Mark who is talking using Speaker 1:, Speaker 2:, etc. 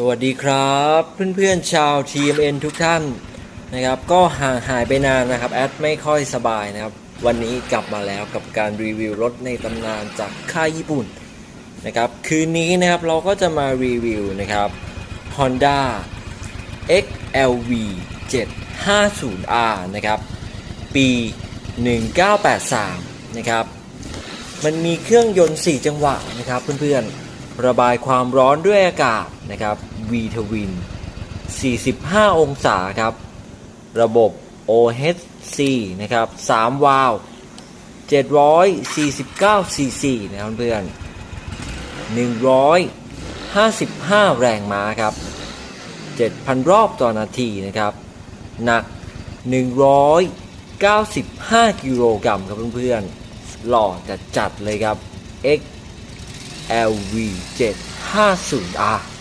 Speaker 1: สวัสดีครับ เพื่อนๆชาว TMN ทุกท่านนะครับ ก็ห่างหายไปนานนะครับ แอดไม่ค่อยสบายนะครับ วันนี้กลับมาแล้วกับการรีวิวรถในตำนานจากค่ายญี่ปุ่นนะครับ คืนนี้นะครับเราก็จะมารีวิวนะครับ Honda XLV 750R นะครับ ปี 1983 นะครับ มันมีเครื่องยนต์ 4 จังหวะนะครับเพื่อนๆ ระบายความร้อนด้วยอากาศนะครับ V Twin 45 องศาครับ ระบบ OHC นะครับ 3 วาล์ว749 cc นะครับเพื่อน 155 แรงม้าครับ 7,000 รอบต่อนาทีนะครับ หนัก 195 กิโลกรัมครับเพื่อนๆ หล่อจัดจัดเลยครับ X LV 750R